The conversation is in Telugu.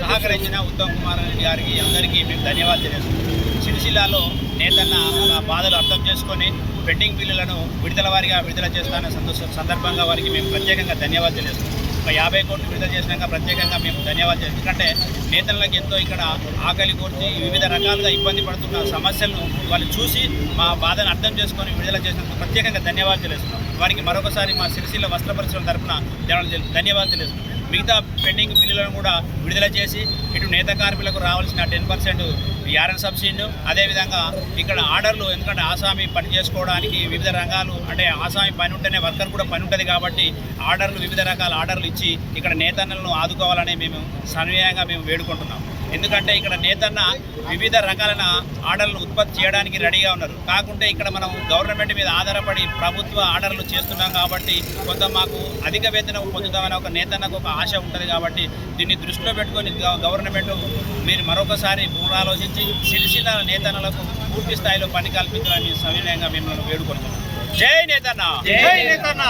సహకరించిన ఉత్తమ్ కుమార్ రెడ్డి గారికి అందరికీ మేము ధన్యవాదాలు తెలియజేస్తున్నాం. సిరిసిల్లాలో నేతన్న బాధలు అర్థం చేసుకొని పెండింగ్ బిల్లులను విడుదల వారిగా విడుదల చేస్తాన సంతోష సందర్భంగా వారికి మేము ప్రత్యేకంగా ధన్యవాదాలు తెలియజేస్తున్నాం. ఒక యాభై కోట్లు విడుదల చేసినాక ప్రత్యేకంగా మేము ధన్యవాదాలు చేస్తాం ఎందుకంటే నేతలకు ఎంతో ఇక్కడ ఆకలి కోర్చి వివిధ రకాలుగా ఇబ్బంది పడుతున్న సమస్యలను వాళ్ళు చూసి మా బాధను అర్థం చేసుకొని విడుదల చేసినందుకు ప్రత్యేకంగా ధన్యవాదాలు తెలుస్తున్నాం వారికి మరొకసారి మా సిరిసిల్ల వస్త్ర పరిశ్రమ తరఫున ధన్యవాదాలు తెలుస్తున్నాం మిగతా పెండింగ్ బిల్లులను కూడా విడుదల చేసి ఇటు నేత కార్మికులకు రావాల్సిన టెన్ పర్సెంట్ యారన్ సబ్సిడీను అదేవిధంగా ఇక్కడ ఆర్డర్లు ఎందుకంటే ఆసామి పని చేసుకోవడానికి వివిధ రంగాలు అంటే ఆసామి పని ఉంటేనే వర్కర్ కూడా పని ఉంటుంది కాబట్టి ఆర్డర్లు వివిధ రకాల ఆర్డర్లు ఇచ్చి ఇక్కడ నేతన్నలను ఆదుకోవాలని మేము సన్వయంగా మేము వేడుకుంటున్నాం. ఎందుకంటే ఇక్కడ నేతన్న వివిధ రకాలైన ఆర్డర్లను ఉత్పత్తి చేయడానికి రెడీగా ఉన్నారు. కాకుంటే ఇక్కడ మనం గవర్నమెంట్ మీద ఆధారపడి ప్రభుత్వ ఆర్డర్లు చేస్తున్నాం కాబట్టి కొంత మాకు అధిక వేతనం పొందుతామని ఒక నేతన్నకు ఒక ఆశ ఉంటుంది కాబట్టి దీన్ని దృష్టిలో పెట్టుకొని గవర్నమెంట్ మీరు మరొకసారి పునరాలోచించి సిరిసిల్ల నేతన్నలకు పూర్తి స్థాయిలో పని కల్పించాలని సవినయంగా మిమ్మల్ని వేడుకుంటున్నాం జై నేతన్న! జై నేతన్న!